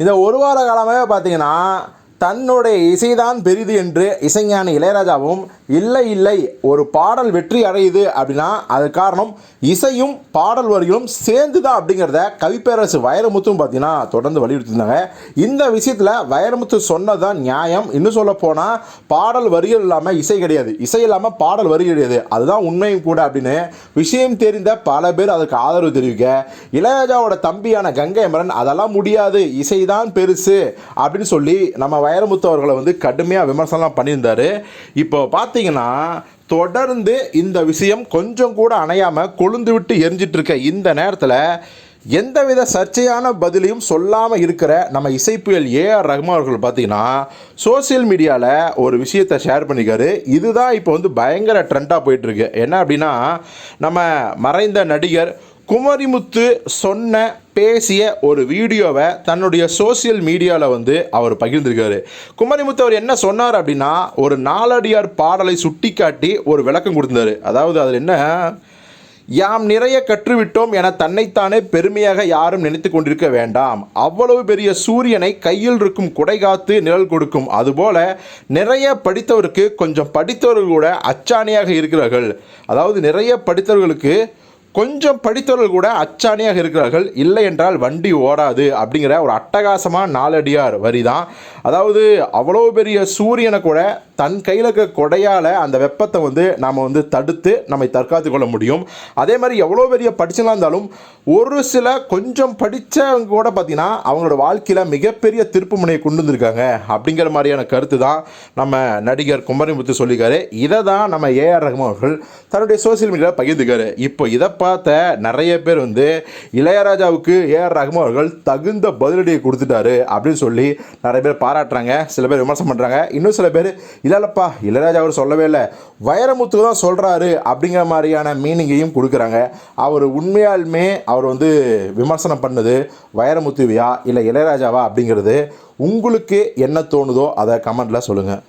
இந்த ஒரு வார காலமாகவே பார்த்தீங்கன்னா தன்னுடைய இசைதான் பெரிது என்று இசைஞானி இளையராஜாவும் இல்லை இல்லை ஒரு பாடல் வெற்றி அடையுது அப்படின்னா அது காரணம் இசையும் பாடல் வரிகளும் சேர்ந்து தான் அப்படிங்கிறத கவிப்பேரரசு வைரமுத்தும் பார்த்தீங்கன்னா தொடர்ந்து வலியுறுத்தியிருந்தாங்க. இந்த விஷயத்தில் வைரமுத்து சொன்னது தான் நியாயம். இன்னும் சொல்ல போனால் பாடல் வரிகள் இல்லாமல் இசை கிடையாது. இசை இல்லாமல் பாடல் வரி கிடையாது. அதுதான் உண்மையும் கூட அப்படின்னு விஷயம் தெரிந்த பல பேர் அதுக்கு ஆதரவு தெரிவிக்க இளையராஜாவோட தம்பியான கங்கை அமரன் அதெல்லாம் முடியாது. இசைதான் பெருசு அப்படின்னு சொல்லி நம்ம வைரமுத்து அவர்களை வந்து கடுமையாக விமர்சனம் பண்ணியிருந்தார். இப்போ பார்த்தீங்கன்னா தொடர்ந்து இந்த விஷயம் கொஞ்சம் கூட அணையாமல் கொழுந்து விட்டு எரிஞ்சிட்ருக்க இந்த நேரத்தில் எந்தவித சர்ச்சையான பதிலையும் சொல்லாமல் இருக்கிற நம்ம இசைப்புயல் ஏஆர் ரஹ்மான் அவர்கள் பார்த்தீங்கன்னா சோஷியல் மீடியாவில் ஒரு விஷயத்தை ஷேர் பண்ணிக்காரு இதுதான் இப்போ வந்து பயங்கர ட்ரெண்டாக போயிட்டுருக்கு என்ன அப்படின்னா நம்ம மறைந்த நடிகர் குமரிமுத்து சொன்ன பேசிய ஒரு வீடியோவை தன்னுடைய சோஷியல் மீடியாவில் வந்து அவர் பகிர்ந்திருக்காரு. குமரிமுத்து அவர் என்ன சொன்னார் அப்படின்னா ஒரு நாலடியார் பாடலை சுட்டிக்காட்டி ஒரு விளக்கம் கொடுத்தாரு. அதாவது அதில் என்ன? யாம் நிறைய கற்றுவிட்டோம் என தன்னைத்தானே பெருமையாக யாரும் நினைத்து கொண்டிருக்க வேண்டாம். அவ்வளவு பெரிய சூரியனை கையில் இருக்கும் குடை காத்து நிழல் கொடுக்கும். அதுபோல நிறைய படித்தவருக்கு கொஞ்சம் படித்தவர்கள் கூட அச்சாணியாக இருக்கிறார்கள். அதாவது நிறைய படித்தவர்களுக்கு கொஞ்சம் படித்தவர்கள் கூட அச்சாணியாக இருக்கிறார்கள். இல்லை என்றால் வண்டி ஓடாது அப்படிங்கிற ஒரு அட்டகாசமான நாலடியார் வரி தான் அதாவது அவ்வளோ பெரிய சூரியனை கூட தன் கையில் இருக்க கொடையால் அந்த வெப்பத்தை வந்து நாம் வந்து தடுத்து நம்மை தற்காத்து கொள்ள முடியும். அதே மாதிரி எவ்வளோ பெரிய படிச்சலாம் இருந்தாலும் ஒரு சில கொஞ்சம் படித்தவங்க கூட பார்த்திங்கன்னா அவங்களோட வாழ்க்கையில் மிகப்பெரிய திருப்பு முனையை கொண்டு வந்திருக்காங்க அப்படிங்கிற மாதிரியான கருத்து தான் நம்ம நடிகர் குமரிமுத்து சொல்லியிருக்காரு. இதை தான் நம்ம ஏஆர் ரஹ்மான் அவர்கள் தன்னுடைய சோசியல் மீடியாவில் பகிர்ந்துக்காரு இப்போ இதை பார்த்த நிறைய பேர் வந்து இளையராஜாவுக்கு ஏஆர் ரஹ்மான் அவர்கள் தகுந்த பதிலடியை கொடுத்துட்டாரு அப்படின்னு சொல்லி நிறைய பேர் பாராட்டுறாங்க. சில பேர் விமர்சனம் பண்ணுறாங்க இன்னும் சில பேர் இல்லைல்லப்பா இளையராஜா அவர் சொல்லவே இல்லை. வைரமுத்து தான் சொல்கிறாரு அப்படிங்கிற மாதிரியான மீனிங்கையும் கொடுக்குறாங்க. அவர் உண்மையாலுமே அவர் வந்து விமர்சனம் பண்ணது வைரமுத்துவியா இல்லை இளையராஜாவா அப்படிங்கிறது உங்களுக்கு என்ன தோணுதோ அதை கமெண்ட்டில் சொல்லுங்கள்